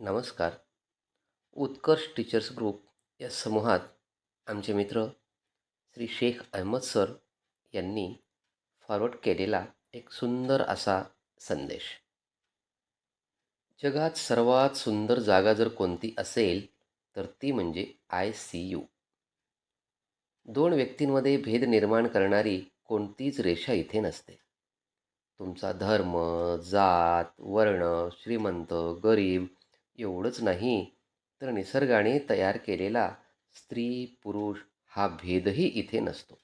नमस्कार. उत्कर्ष teachers group या समूहात आमचे मित्र श्री शेख अहमद सर यांनी फॉरवर्ड केलेला एक सुंदर असा संदेश. जगात सर्वात सुंदर जागा जर कोणती असेल तर ती म्हणजे आय सी यू दोन व्यक्तींमध्ये भेद निर्माण करणारी कोणतीच रेषा इथे नसते. तुमचा धर्म जात वर्ण श्रीमंत गरीब एवढंच नाही तर निसर्गाने तयार केलेला स्त्री पुरुष हा भेदही इथे नसतो.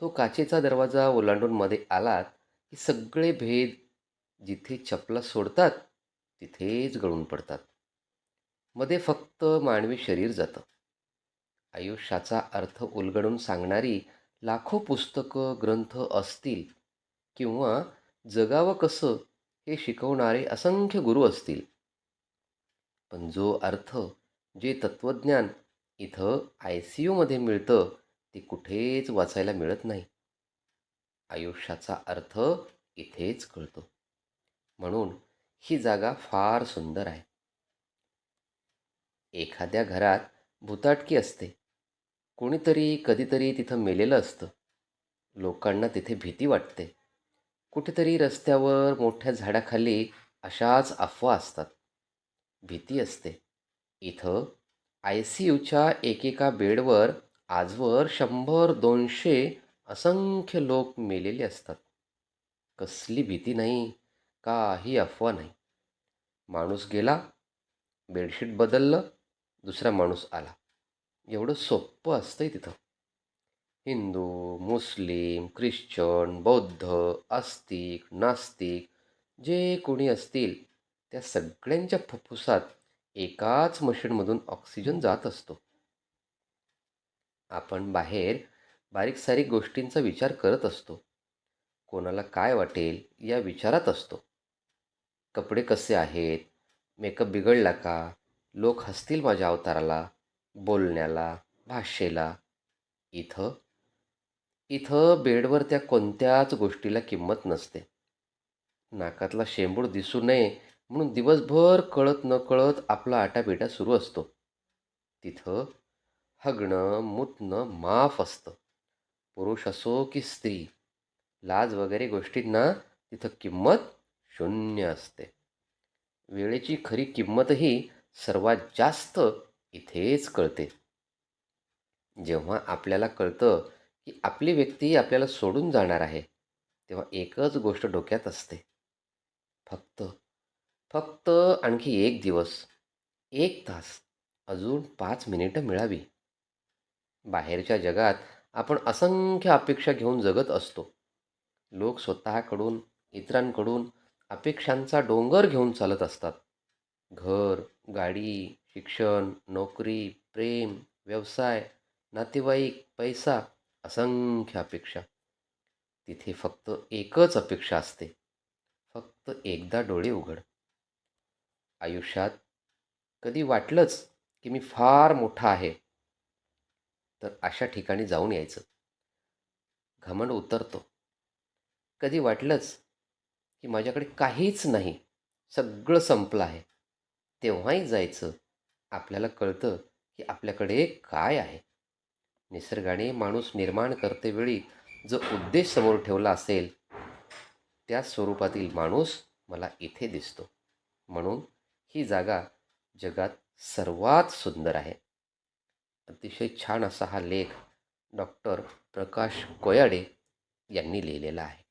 तो काचेचा दरवाजा ओलांडून मध्ये आलात की सगळे भेद जिथे चपला सोडतात तिथेच गळून पडतात. मध्ये फक्त मानवी शरीर जातं. आयुष्याचा अर्थ उलगडून सांगणारी लाखो पुस्तकं ग्रंथ असतील किंवा जगावं कसं हे शिकवणारे असंख्य गुरु असतील. पण जो अर्थ जे तत्त्वज्ञान इथं आय सी यूमध्ये मिळतं ते कुठेच वाचायला मिळत नाही. आयुष्याचा अर्थ इथेच कळतो. म्हणून ही जागा फार सुंदर आहे. एखाद्या घरात भुताटकी असते. कोणीतरी कधीतरी तिथं मेलेलं असतं. लोकांना तिथे भीती वाटते. कुठेतरी रस्त्यावर मोठ्या झाडाखाली अशाच अफवा असतात. भीती असते. इथं आय सी यूच्या एकेका बेडवर आजवर शंभर दोनशे असंख्य लोक मेलेले असतात. कसली भीती नाही काही अफवा नाही. माणूस गेला बेडशीट बदललं दुसरा माणूस आला. एवढं सोपं असतंय तिथं. हिंदू मुस्लिम ख्रिश्चन बौद्ध आस्तिक नास्तिक जे कोणी असतील त्या सगळ्यांच्या फुफ्फुसात एकाच मशीनमधून ऑक्सिजन जात असतो. आपण बाहेर बारीक सारीक गोष्टींचा विचार करत असतो. कोणाला काय वाटेल या विचारात असतो. कपडे कसे आहेत? मेकअप बिघडला का? लोक हसतील माझ्या अवताराला बोलण्याला भाषेला. इथं इथं बेडवर त्या कोणत्याच गोष्टीला किंमत नसते. नाकातला शेंबूड दिसू नये म्हणून दिवसभर कळत न कळत आपला आटापिटा सुरू असतो. तिथं हगणं मुतणं माफ असतं. पुरुष असो की स्त्री लाज वगैरे गोष्टींना तिथं किंमत शून्य असते. वेळेची खरी किंमतही सर्वात जास्त इथेच कळते. जेव्हा आपल्याला कळतं की आपली व्यक्ती आपल्याला सोडून जाणार आहे तेव्हा एकच गोष्ट डोक्यात असते. फक्त फक्त आणखी एक दिवस एक तास अजून पाच मिनिटं मिळावी. बाहेरच्या जगात आपण असंख्य अपेक्षा घेऊन जगत असतो. लोक स्वतःकडून इतरांकडून अपेक्षांचा डोंगर घेऊन चालत असतात. घर गाडी शिक्षण नोकरी प्रेम व्यवसाय नातेवाईक पैसा असंख्य अपेक्षा. तिथे फक्त एकच अपेक्षा असते. फक्त एकदा डोळे उघड. आयुष्यात कधी वाटलंच की मी फार मोठा आहे. तर अशा ठिकाणी जाऊन यायचं. घमंड उतरतो. कधी वाटलंच की माझ्याकडे काहीच नाही. सगळं संपलं आहे. तेव्हाही जायचं. आपल्याला कळतं की आपल्याकडे काय आहे. निसर्गाने माणूस निर्माण करतेवेळी जो उद्देश समोर ठेवला असेल त्या स्वरूपातील माणूस मला इथे दिसतो. म्हणून ही जागा जगात सर्वात सुंदर आहे. अतिशय छान असा हा लेख डॉक्टर प्रकाश कोयाडे यांनी लिहिलेला आहे.